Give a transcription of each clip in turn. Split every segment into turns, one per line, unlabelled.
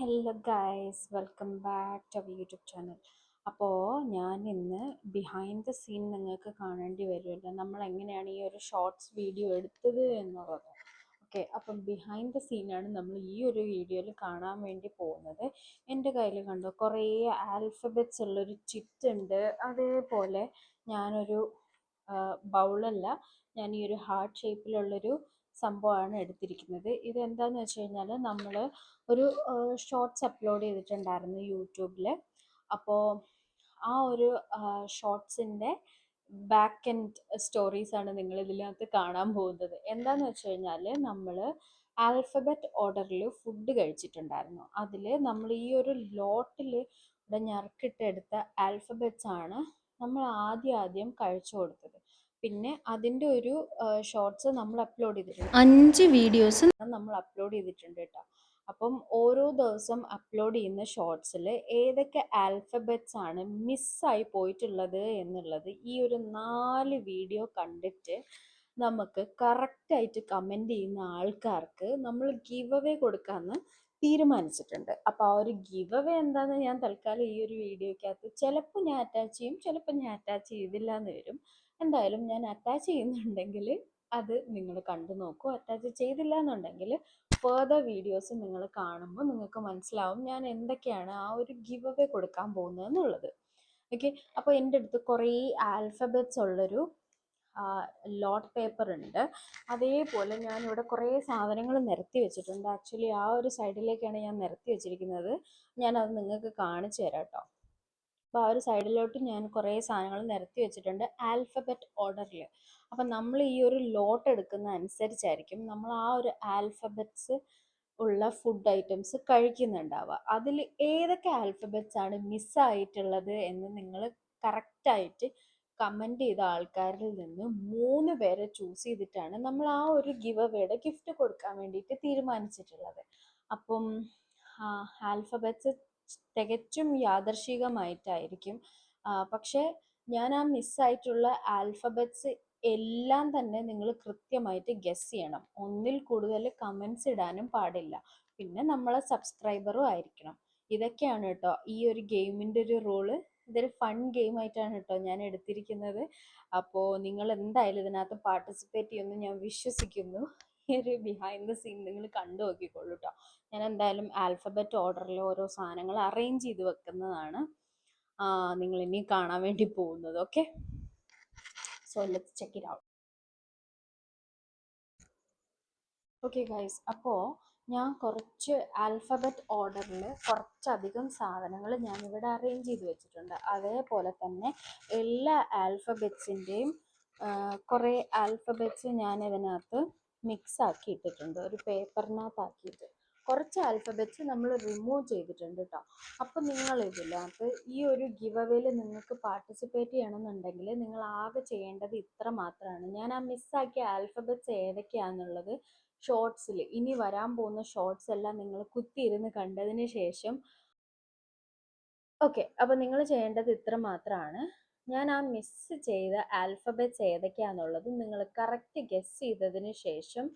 Hello guys welcome back to our YouTube channel അപ്പോൾ ഞാൻ ഇന്ന് ബിഹൈൻഡ് ദ സീൻ നിങ്ങൾക്ക് കാണേണ്ടി വരുമല്ലോ. നമ്മൾ എങ്ങനെയാണ് ഈ ഒരു ഷോർട്സ് വീഡിയോ എടുത്തത് എന്നുള്ളത്. ഓക്കെ അപ്പം ബിഹൈൻഡ് ദ സീനാണ് നമ്മൾ ഈ ഒരു വീഡിയോയിൽ കാണാൻ വേണ്ടി പോകുന്നത്. എന്റെ കയ്യിൽ കണ്ടോ കുറേ ആൽഫബറ്റ്സ് ഉള്ളൊരു ചിറ്റ് ഉണ്ട്. അതേപോലെ ഞാനൊരു ബൗളല്ല ഞാൻ ഈ ഒരു ഹാർട്ട് ഷേപ്പിലുള്ളൊരു സംഭവമാണ് എടുത്തിരിക്കുന്നത്. ഇത് എന്താന്ന് വെച്ച് കഴിഞ്ഞാൽ നമ്മൾ ഒരു ഷോർട്സ് അപ്ലോഡ് ചെയ്തിട്ടുണ്ടായിരുന്നു യൂട്യൂബിൽ അപ്പോൾ ആ ഒരു ഷോർട്സിന്റെ ബാക്ക് എൻഡ് സ്റ്റോറീസ് ആണ് നിങ്ങൾ ഇതിനകത്ത് കാണാൻ പോകുന്നത്. എന്താന്ന് വെച്ച് കഴിഞ്ഞാൽ നമ്മൾ ആൽഫബറ്റ് ഓർഡറിൽ ഫുഡ് കഴിച്ചിട്ടുണ്ടായിരുന്നു. അതിൽ നമ്മൾ ഈ ഒരു ലോട്ടിൽ ഇവിടെ ഞറുക്കിട്ടെടുത്ത ആൽഫബറ്റ്സ് ആണ് നമ്മൾ ആദ്യം ആദ്യം കഴിച്ചു കൊടുത്തത്. പിന്നെ അതിന്റെ ഒരു ഷോർട്സ് നമ്മൾ അപ്ലോഡ് ചെയ്തിട്ടുണ്ട്.
അഞ്ച് വീഡിയോസ്
നമ്മൾ അപ്ലോഡ് ചെയ്തിട്ടുണ്ട് കേട്ടോ. അപ്പം ഓരോ ദിവസം അപ്ലോഡ് ചെയ്യുന്ന ഷോർട്സിൽ ഏതൊക്കെ ആൽഫബറ്റ്സ് ആണ് മിസ്സായി പോയിട്ടുള്ളത് എന്നുള്ളത് ഈ ഒരു നാല് വീഡിയോ കണ്ടിട്ട് നമുക്ക് കറക്റ്റായിട്ട് കമന്റ് ചെയ്യുന്ന ആൾക്കാർക്ക് നമ്മൾ ഗീവ് അവേ കൊടുക്കാമെന്ന് തീരുമാനിച്ചിട്ടുണ്ട്. അപ്പോൾ ആ ഒരു ഗീവ് അവേ എന്താണെന്ന് ഞാൻ തൽക്കാലം ഈ ഒരു വീഡിയോക്കകത്ത് ചിലപ്പോൾ ഞാൻ അറ്റാച്ച് ചെയ്യും ചിലപ്പോൾ ഞാൻ അറ്റാച്ച് ചെയ്തില്ല എന്ന് വരും. എന്തായാലും ഞാൻ അറ്റാച്ച് ചെയ്യുന്നുണ്ടെങ്കിൽ അത് നിങ്ങൾ കണ്ടു നോക്കൂ. അറ്റാച്ച് ചെയ്തില്ല എന്നുണ്ടെങ്കിൽ ഫേർദർ വീഡിയോസ് നിങ്ങൾ കാണുമ്പോൾ നിങ്ങൾക്ക് മനസ്സിലാവും ഞാൻ എന്തൊക്കെയാണ് ആ ഒരു ഗിവ് അവേ കൊടുക്കാൻ പോകുന്നത് എന്നുള്ളത് ഓക്കെ അപ്പോൾ എന്റെ അടുത്ത് കുറേ ആൽഫബറ്റ്സ് ഉള്ളൊരു ലോട്ട് പേപ്പർ ഉണ്ട്. അതേപോലെ ഞാനിവിടെ കുറേ സാധനങ്ങൾ നിരത്തി വെച്ചിട്ടുണ്ട്. ആക്ച്വലി ആ ഒരു സൈഡിലേക്കാണ് ഞാൻ നിരത്തി വെച്ചിരിക്കുന്നത്. ഞാനത് നിങ്ങൾക്ക് കാണിച്ചു തരാം കേട്ടോ അപ്പോൾ ആ ഒരു സൈഡിലോട്ട് ഞാൻ കുറേ സാധനങ്ങൾ നിരത്തി വെച്ചിട്ടുണ്ട് ആൽഫബറ്റ് ഓർഡറിൽ അപ്പം നമ്മൾ ഈ ഒരു ലോട്ട് എടുക്കുന്ന അനുസരിച്ചായിരിക്കും നമ്മൾ ആ ഒരു ആൽഫബറ്റ്സ് ഉള്ള ഫുഡ് ഐറ്റംസ് കഴിക്കുന്നുണ്ടാവുക. അതിൽ ഏതൊക്കെ ആൽഫബറ്റ്സ് ആണ് മിസ്സായിട്ടുള്ളത് എന്ന് നിങ്ങൾ കറക്റ്റായിട്ട് കമന്റ് ചെയ്ത ആൾക്കാരിൽ നിന്ന് മൂന്ന് പേരെ ചൂസ് ചെയ്തിട്ടാണ് നമ്മൾ ആ ഒരു ഗിവ് അവയുടെ ഗിഫ്റ്റ് കൊടുക്കാൻ വേണ്ടിയിട്ട് തീരുമാനിച്ചിട്ടുള്ളത്. അപ്പം ആൽഫബറ്റ്സ് തികച്ചും യാദർശികമായിട്ടായിരിക്കും. പക്ഷേ ഞാൻ ആ മിസ്സായിട്ടുള്ള ആൽഫബറ്റ്സ് എല്ലാം തന്നെ നിങ്ങൾ കൃത്യമായിട്ട് ഗസ് ചെയ്യണം. ഒന്നിൽ കൂടുതൽ കമൻസ് ഇടാനും പാടില്ല. പിന്നെ നമ്മളെ സബ്സ്ക്രൈബറും ആയിരിക്കണം. ഇതൊക്കെയാണ് കേട്ടോ ഈ ഒരു ഗെയിമിന്റെ ഒരു റോൾ ഇതൊരു ഫൺ ഗെയിം ആയിട്ടാണ് കേട്ടോ ഞാൻ എടുത്തിരിക്കുന്നത്. അപ്പോൾ നിങ്ങൾ എന്തായാലും ഇതിനകത്ത് പാർട്ടിസിപ്പേറ്റ് ചെയ്യുമെന്ന് ഞാൻ വിശ്വസിക്കുന്നു. ഒരു ബിഹൈൻഡ് ദ സീൻ നിങ്ങൾ കണ്ടു നോക്കിക്കോളൂ കേട്ടോ ഞാൻ എന്തായാലും ആൽഫബറ്റ് ഓർഡറിൽ ഓരോ സാധനങ്ങൾ അറേഞ്ച് ചെയ്ത് വെക്കുന്നതാണ്. നിങ്ങൾ ഇനി കാണാൻ വേണ്ടി പോകുന്നത് okay so let's check it out okay guys അപ്പോൾ ഞാൻ കുറച്ച് ആൽഫബറ്റ് ഓർഡറിൽ കുറച്ചധികം സാധനങ്ങൾ ഞാൻ ഇവിടെ അറേഞ്ച് ചെയ്ത് വെച്ചിട്ടുണ്ട്. അതേപോലെ തന്നെ എല്ലാ ആൽഫബറ്റ്സിന്റെയും കുറേ ആൽഫബറ്റ്സ് ഞാൻ ഇതിനകത്ത് മിക്സ് ആക്കി ഇട്ടിട്ടുണ്ട് ഒരു പേപ്പറിനകത്ത് ആക്കിയിട്ട് കുറച്ച് ആൽഫബറ്റ്സ് നമ്മൾ റിമൂവ് ചെയ്തിട്ടുണ്ട് കേട്ടോ അപ്പോൾ നിങ്ങൾ ഇതിനകത്ത് ഈ ഒരു ഗിവ് അവേയിൽ നിങ്ങൾക്ക് പാർട്ടിസിപ്പേറ്റ് ചെയ്യണമെന്നുണ്ടെങ്കിൽ നിങ്ങൾ ആകെ ചെയ്യേണ്ടത് ഇത്ര മാത്രമാണ് ഞാൻ ആ മിസ്സാക്കിയ ആൽഫബറ്റ്സ് ഏതൊക്കെയാണെന്നുള്ളത് ഷോർട്സിൽ ഇനി വരാൻ പോകുന്ന ഷോർട്സ് എല്ലാം നിങ്ങൾ കുത്തിയിരുന്ന് കണ്ടതിന് ശേഷം. ഓക്കെ അപ്പോൾ നിങ്ങൾ ചെയ്യേണ്ടത് ഇത്ര മാത്രമാണ് ഞാൻ ആ മിസ് ചെയ്ത ആൽഫബറ്റ്സ് ഏതൊക്കെയാണെന്നുള്ളത് നിങ്ങൾ കറക്റ്റ് ഗെസ് ചെയ്തതിന് ശേഷം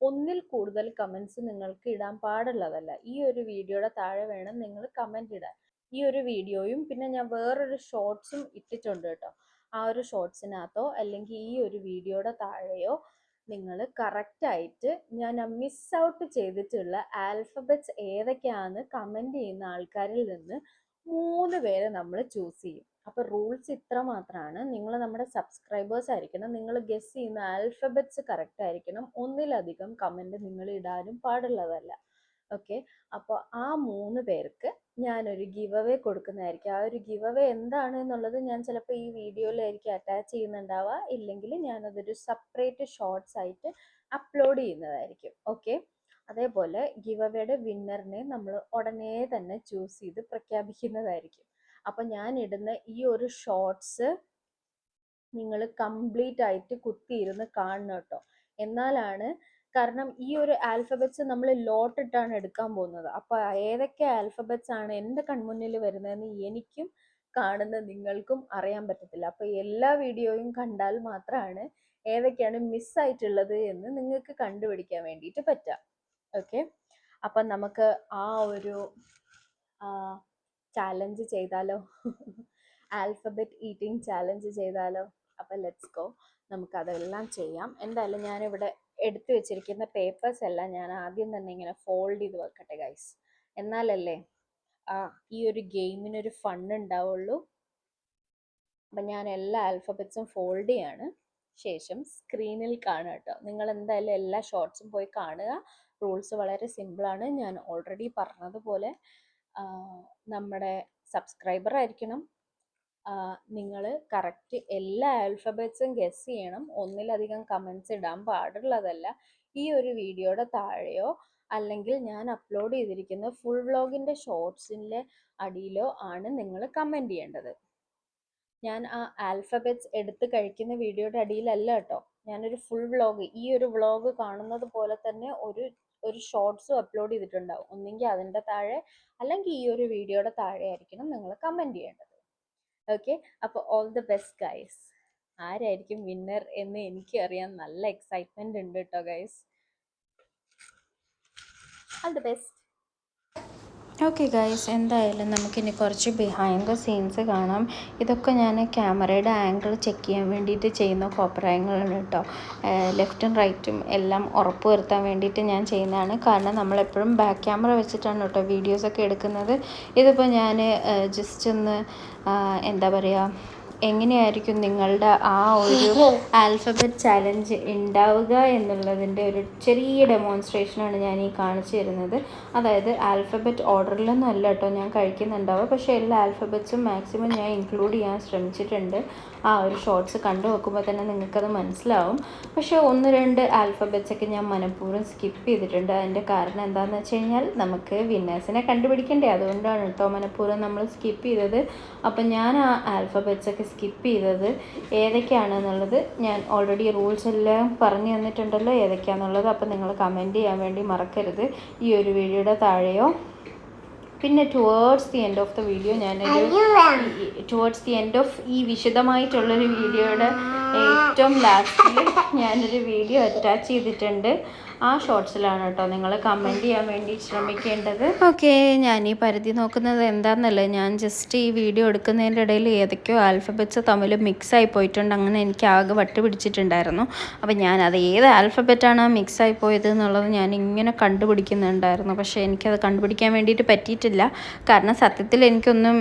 ഒന്നിൽ കൂടുതൽ കമൻസ് നിങ്ങൾക്ക് ഇടാൻ പാടുള്ളതല്ല. ഈ ഒരു വീഡിയോയുടെ താഴെ വേണം നിങ്ങൾ കമന്റ് ഇടാൻ. ഈ ഒരു വീഡിയോയും പിന്നെ ഞാൻ വേറൊരു ഷോർട്സും ഇട്ടിട്ടുണ്ട് കേട്ടോ. ആ ഒരു ഷോർട്സിനകത്തോ അല്ലെങ്കിൽ ഈ ഒരു വീഡിയോയുടെ താഴെയോ നിങ്ങൾ കറക്റ്റായിട്ട് ഞാൻ മിസ് ഔട്ട് ചെയ്തിട്ടുള്ള ആൽഫബറ്റ്സ് ഏതൊക്കെയാണെന്ന് കമന്റ് ചെയ്യുന്ന ആൾക്കാരിൽ നിന്ന് മൂന്ന് പേരെ നമ്മൾ ചൂസ് ചെയ്യും. അപ്പോൾ റൂൾസ് ഇത്ര മാത്രമാണ് നിങ്ങൾ നമ്മുടെ സബ്സ്ക്രൈബേഴ്സ് ആയിരിക്കണം. നിങ്ങൾ ഗസ് ചെയ്യുന്ന ആൽഫബറ്റ്സ് കറക്റ്റ് ആയിരിക്കണം. ഒന്നിലധികം കമന്റ് നിങ്ങൾ ഇടാനും പാടുള്ളതല്ല. ഓക്കെ അപ്പോൾ ആ മൂന്ന് പേർക്ക് ഞാനൊരു ഗിവ് അവേ കൊടുക്കുന്നതായിരിക്കും. ആ ഒരു ഗിവ് അവേ എന്താണ് എന്നുള്ളത് ഞാൻ ചിലപ്പോൾ ഈ വീഡിയോയിലായിരിക്കും അറ്റാച്ച് ചെയ്യുന്നുണ്ടാവുക. ഇല്ലെങ്കിൽ ഞാനതൊരു സെപ്പറേറ്റ് ഷോർട്സ് ആയിട്ട് അപ്ലോഡ് ചെയ്യുന്നതായിരിക്കും. ഓക്കെ അതേപോലെ ഗിവ് അവയുടെ വിന്നറിനെ നമ്മൾ ഉടനെ തന്നെ ചൂസ് ചെയ്ത് പ്രഖ്യാപിക്കുന്നതായിരിക്കും. അപ്പം ഞാൻ ഇടുന്ന ഈ ഒരു ഷോർട്സ് നിങ്ങൾ കംപ്ലീറ്റ് ആയിട്ട് കുത്തിയിരുന്ന് കാണണം കേട്ടോ. എന്നാലാണ് കാരണം ഈ ഒരു ആൽഫബറ്റ്സ് നമ്മൾ ലോട്ടിട്ടാണ് എടുക്കാൻ പോകുന്നത്. അപ്പോൾ ഏതൊക്കെ ആൽഫബറ്റ്സ് ആണ് എന്റെ കൺമുന്നിൽ വരുന്നതെന്ന് എനിക്കും കാണുന്ന നിങ്ങൾക്കും അറിയാൻ പറ്റത്തില്ല. അപ്പോൾ എല്ലാ വീഡിയോയും കണ്ടാൽ മാത്രമാണ് ഏതൊക്കെയാണ് മിസ്സായിട്ടുള്ളത് എന്ന് നിങ്ങൾക്ക് കണ്ടുപിടിക്കാൻ വേണ്ടിയിട്ട് പറ്റുക ഓക്കെ
അപ്പം നമുക്ക് ആ ഒരു ചാലഞ്ച് ചെയ്താലോ? ആൽഫബറ്റ് ഈറ്റിംഗ് ചാലഞ്ച് ചെയ്താലോ? അപ്പം ലെറ്റ്സ് ഗോ നമുക്ക് അതെല്ലാം ചെയ്യാം. എന്തായാലും ഞാനിവിടെ എടുത്തു വെച്ചിരിക്കുന്ന പേപ്പേഴ്സ് എല്ലാം ഞാൻ ആദ്യം തന്നെ ഇങ്ങനെ ഫോൾഡ് ചെയ്ത് വെക്കട്ടെ ഗൈസ് എന്നാലല്ലേ ആ ഈ ഒരു ഗെയിമിനൊരു ഫൺ ഉണ്ടാവുള്ളൂ. അപ്പം ഞാൻ എല്ലാ ആൽഫബറ്റ്സും ഫോൾഡ് ചെയ്യാണ്. ശേഷം സ്ക്രീനിൽ കാണുക കേട്ടോ. നിങ്ങൾ എന്തായാലും എല്ലാ ഷോർട്സും പോയി കാണുക. റൂൾസ് വളരെ സിമ്പിളാണ്. ഞാൻ ഓൾറെഡി പറഞ്ഞതുപോലെ നമ്മുടെ സബ്സ്ക്രൈബർ ആയിരിക്കണം. നിങ്ങൾ കറക്റ്റ് എല്ലാ ആൽഫബറ്റ്സും ഗസ് ചെയ്യണം. ഒന്നിലധികം കമൻസ് ഇടാൻ പാടുള്ളതല്ല. ഈ ഒരു വീഡിയോയുടെ താഴെയോ അല്ലെങ്കിൽ ഞാൻ അപ്ലോഡ് ചെയ്തിരിക്കുന്ന ഫുൾ വ്ളോഗിന്റെ ഷോർട്സിന്റെ അടിയിലോ ആണ് നിങ്ങൾ കമന്റ് ചെയ്യേണ്ടത്. ഞാൻ ആ ആൽഫബറ്റ്സ് എടുത്ത് കഴിക്കുന്ന വീഡിയോയുടെ അടിയിലല്ല കേട്ടോ. ഞാനൊരു ഫുൾ വ്ളോഗ് ഈ ഒരു വ്ളോഗ് കാണുന്നത് പോലെ തന്നെ ഒരു ഒരു ഷോർട്സും അപ്ലോഡ് ചെയ്തിട്ടുണ്ടാവും. ഒന്നെങ്കിൽ അതിന്റെ താഴെ അല്ലെങ്കിൽ ഈ ഒരു വീഡിയോയുടെ താഴെ ആയിരിക്കണം നിങ്ങൾ കമന്റ് ചെയ്യേണ്ടത്. ഓക്കെ അപ്പോൾ ഓൾ ദി ബെസ്റ്റ് ഗൈസ് ആരായിരിക്കും വിന്നർ എന്ന് എനിക്ക് അറിയാൻ നല്ല എക്സൈറ്റ്മെന്റ് ഉണ്ട് കേട്ടോ guys all the best
okay guys എന്തായാലും നമുക്കിനി കുറച്ച് ബിഹൈൻഡ് ദ സീൻസ് കാണാം. ഇതൊക്കെ ഞാൻ ക്യാമറയുടെ ആംഗിൾ ചെക്ക് ചെയ്യാൻ വേണ്ടിയിട്ട് ചെയ്യുന്ന കോപ്രായങ്ങളാണ് കേട്ടോ. ലെഫ്റ്റും റൈറ്റും എല്ലാം ഉറപ്പ് വരുത്താൻ വേണ്ടിയിട്ട് ഞാൻ ചെയ്യുന്നതാണ്. കാരണം നമ്മളെപ്പോഴും ബാക്ക് ക്യാമറ വെച്ചിട്ടാണ് കേട്ടോ വീഡിയോസൊക്കെ എടുക്കുന്നത്. ഇതിപ്പോൾ ഞാൻ ജസ്റ്റ് ഒന്ന് എന്താ പറയുക എങ്ങനെയായിരിക്കും നിങ്ങളുടെ ആ ഒരു ആൽഫബറ്റ് ചലഞ്ച് ഉണ്ടാവുക എന്നുള്ളതിന്റെ ഒരു ചെറിയ ഡെമോൺസ്ട്രേഷനാണ് ഞാൻ ഈ കാണിച്ചു തരുന്നത്. അതായത് ആൽഫബറ്റ് ഓർഡറിലൊന്നും അല്ല കേട്ടോ ഞാൻ കഴിക്കുന്നുണ്ടാവുക. പക്ഷേ എല്ലാ ആൽഫബറ്റ്സും മാക്സിമം ഞാൻ ഇൻക്ലൂഡ് ചെയ്യാൻ ശ്രമിച്ചിട്ടുണ്ട്. ആ ഒരു ഷോർട്സ് കണ്ടു നോക്കുമ്പോൾ തന്നെ നിങ്ങൾക്കത് മനസ്സിലാവും. പക്ഷേ ഒന്ന് രണ്ട് ആൽഫബറ്റ്സ് ഒക്കെ ഞാൻ മനഃപൂർവം സ്കിപ്പ് ചെയ്തിട്ടുണ്ട്. അതിന്റെ കാരണം എന്താണെന്ന് വെച്ച് കഴിഞ്ഞാൽ നമുക്ക് വിന്നേഴ്സിനെ കണ്ടുപിടിക്കണ്ടേ. അതുകൊണ്ടാണ് കേട്ടോ മനഃപൂർവം നമ്മൾ സ്കിപ്പ് ചെയ്തത്. അപ്പം ഞാൻ ആ ആൽഫബറ്റ്സ് ഒക്കെ സ്കിപ്പ് ചെയ്തത് ഏതൊക്കെയാണെന്നുള്ളത് ഞാൻ ഓൾറെഡി റൂൾസ് എല്ലാം പറഞ്ഞു തന്നിട്ടുണ്ടല്ലോ ഏതൊക്കെയാണെന്നുള്ളത് അപ്പം നിങ്ങൾ കമന്റ് ചെയ്യാൻ വേണ്ടി മറക്കരുത്. ഈ ഒരു വീഡിയോയുടെ താഴെയോ പിന്നെ towards the end of the video ഞാനൊരു ടുവേർഡ്സ് ദി എൻഡ് ഓഫ് ഈ വിശദമായിട്ടുള്ളൊരു വീഡിയോയുടെ ഏറ്റവും ലാസ്റ്റിൽ ഞാനൊരു വീഡിയോ അറ്റാച്ച് ചെയ്തിട്ടുണ്ട്. ആ ഷോർട്സിലാണ് കേട്ടോ. നിങ്ങൾ കമന്റ് ചെയ്യാൻ വേണ്ടി ശ്രമിക്കേണ്ടത്. ഓക്കെ ഞാൻ ഈ പരിധി നോക്കുന്നത് എന്താണെന്നല്ല ഞാൻ ജസ്റ്റ് ഈ വീഡിയോ എടുക്കുന്നതിന്റെ ഇടയിൽ ഏതൊക്കെയോ ആൽഫബറ്റ്സ് തമ്മിൽ ആയി പോയിട്ടുണ്ട്. അങ്ങനെ എനിക്ക് ആകെ വട്ട് പിടിച്ചിട്ടുണ്ടായിരുന്നു. അപ്പോൾ ഞാൻ അത് ഏത് ആൽഫബറ്റാണ് മിക്സായി പോയത് എന്നുള്ളത് ഞാൻ ഇങ്ങനെ കണ്ടുപിടിക്കുന്നുണ്ടായിരുന്നു. പക്ഷേ എനിക്കത് കണ്ടുപിടിക്കാൻ വേണ്ടിയിട്ട് പറ്റിയിട്ടില്ല. കാരണം സത്യത്തിൽ എനിക്കൊന്നും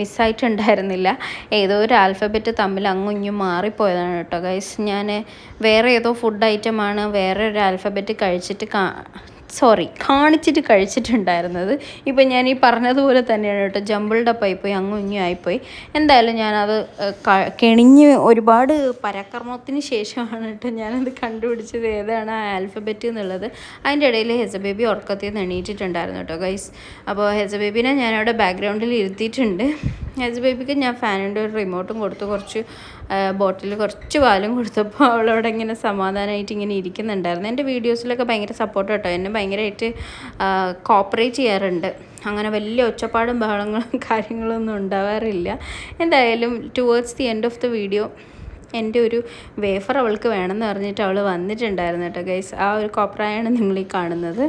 മിസ്സായിട്ടുണ്ടായിരുന്നില്ല ഏതോ ഒരു ആൽഫബറ്റ് തമ്മിൽ അങ്ങും ഇങ്ങും മാറിപ്പോയതാണ് കേട്ടോ ഗൈസ് ഞാൻ വേറെ ഏതോ ഫുഡ് ഐറ്റമാണ് വേറെ ഒരു ആൽഫബറ്റ് കഴിച്ചിട്ട് കാ സോറി കാണിച്ചിട്ട് കഴിച്ചിട്ടുണ്ടായിരുന്നത്. ഇപ്പം ഞാൻ ഈ പറഞ്ഞതുപോലെ തന്നെയാണ് കേട്ടോ. ജമ്പിൾഡ് അപ്പ് പോയി അങ്ങും ഇങ്ങും ആയിപ്പോയി. എന്തായാലും ഞാനത് കെണിഞ്ഞ് ഒരുപാട് പരാക്രമത്തിന് ശേഷമാണ് കേട്ടോ ഞാനത് കണ്ടുപിടിച്ചത്. ഏതാണ് ആ ആൽഫബറ്റ് എന്നുള്ളത്. അതിന്റെ ഇടയിൽ ഹെസബേബി ഉറക്കത്തിൽ നിന്ന് എണീറ്റിട്ടുണ്ടായിരുന്നു കേട്ടോ ഗൈസ് അപ്പോൾ ഹെസബേബിനെ ഞാനവിടെ ബാക്ക്ഗ്രൗണ്ടിൽ ഇരുത്തിയിട്ടുണ്ട്. ഹെസബേബിക്ക് ഞാൻ ഫാനിന്റെ ഒരു റിമോട്ടും കൊടുത്ത് കുറച്ച് ബോട്ടിൽ കുറച്ച് പാലും കൊടുത്തപ്പോൾ അവളവിടെ ഇങ്ങനെ സമാധാനമായിട്ട് ഇങ്ങനെ ഇരിക്കുന്നുണ്ടായിരുന്നു. എന്റെ വീഡിയോസിലൊക്കെ ഭയങ്കര സപ്പോർട്ട് കേട്ടോ. എന്നെ ഭയങ്കരമായിട്ട് കോപ്പറേറ്റ് ചെയ്യാറുണ്ട്. അങ്ങനെ വലിയ ഒച്ചപ്പാടും ബഹളങ്ങളും കാര്യങ്ങളൊന്നും ഉണ്ടാവാറില്ല. എന്തായാലും towards the end of the video എന്റെ ഒരു വേഫർ അവൾക്ക് വേണമെന്ന് പറഞ്ഞിട്ട് അവൾ വന്നിട്ടുണ്ടായിരുന്നു കേട്ടോ ഗൈസ് ആ ഒരു കോപ്രായാണ് നിങ്ങൾ ഈ കാണുന്നത്.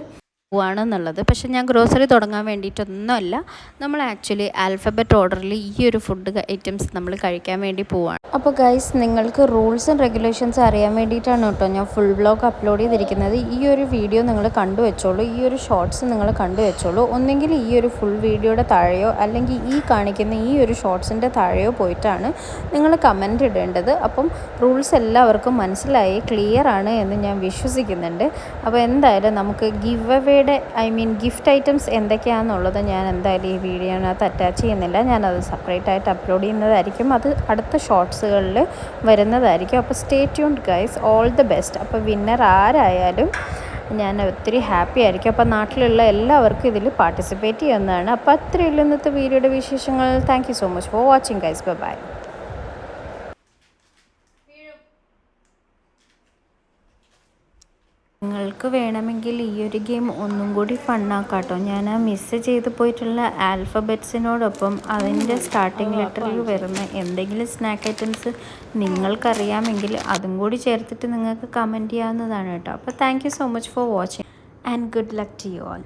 പോവാണെന്നുള്ളത്. പക്ഷേ ഞാൻ ഗ്രോസറി തുടങ്ങാൻ വേണ്ടിയിട്ടൊന്നുമല്ല. നമ്മൾ ആക്ച്വലി ആൽഫബറ്റ് ഓർഡറിൽ ഈ ഒരു ഫുഡ് ഐറ്റംസ് നമ്മൾ കഴിക്കാൻ വേണ്ടി പോവാണ്. അപ്പോൾ ഗൈസ് നിങ്ങൾക്ക് റൂൾസ് ആൻഡ് റെഗുലേഷൻസ് അറിയാൻ വേണ്ടിയിട്ടാണ് കേട്ടോ ഞാൻ ഫുൾ ബ്ലോഗ് അപ്ലോഡ് ചെയ്തിരിക്കുന്നത്. ഈ ഒരു വീഡിയോ നിങ്ങൾ കണ്ടു വെച്ചോളൂ. ഈ ഒരു ഷോർട്സ് നിങ്ങൾ കണ്ടു വെച്ചോളൂ. ഒന്നെങ്കിൽ ഈ ഒരു ഫുൾ വീഡിയോയുടെ താഴെയോ അല്ലെങ്കിൽ ഈ കാണിക്കുന്ന ഈ ഒരു ഷോർട്സിന്റെ താഴെയോ പോയിട്ടാണ് നിങ്ങൾ കമന്റ് ഇടേണ്ടത്. അപ്പം റൂൾസ് എല്ലാവർക്കും മനസ്സിലായി ക്ലിയർ ആണ് എന്ന് ഞാൻ വിശ്വസിക്കുന്നുണ്ട്. അപ്പോൾ എന്തായാലും നമുക്ക് ഗിവ് അവയുടെ ഐ മീൻ ഗിഫ്റ്റ് ഐറ്റംസ് എന്തൊക്കെയാണെന്നുള്ളത് ഞാൻ എന്തായാലും ഈ വീഡിയോനകത്ത് അറ്റാച്ച് ചെയ്യുന്നില്ല. ഞാനത് സെപ്പറേറ്റ് ആയിട്ട് അപ്ലോഡ് ചെയ്യുന്നതായിരിക്കും. അത് അടുത്ത ഷോർട്സുകളിൽ വരുന്നതായിരിക്കും. അപ്പോൾ stay tuned guys. All the best. അപ്പോൾ വിന്നർ ആരായാലും ഞാൻ ഒത്തിരി ഹാപ്പി ആയിരിക്കും. അപ്പോൾ നാട്ടിലുള്ള എല്ലാവർക്കും ഇതിൽ പാർട്ടിസിപ്പേറ്റ് ചെയ്യുന്നതാണ്. അപ്പോൾ അത്രയുള്ള ഇന്നത്തെ വീഡിയോയുടെ വിശേഷങ്ങൾ. Thank so much for watching guys. Bye bye. നിങ്ങൾക്ക് വേണമെങ്കിൽ ഈ ഒരു ഗെയിം ഒന്നും കൂടി ഫണ്ണാക്കാട്ടോ. ഞാൻ ആ മിസ് ചെയ്ത് പോയിട്ടുള്ള ആൽഫബറ്റ്സിനോടൊപ്പം അതിന്റെ സ്റ്റാർട്ടിംഗ് ലെറ്ററിൽ വരുന്ന എന്തെങ്കിലും സ്നാക്ക് ഐറ്റംസ് നിങ്ങൾക്കറിയാമെങ്കിൽ അതും കൂടി ചേർത്തിട്ട് നിങ്ങൾക്ക് കമന്റ് ചെയ്യാവുന്നതാണ് കേട്ടോ. അപ്പോൾ thank so much for watching and good luck to you all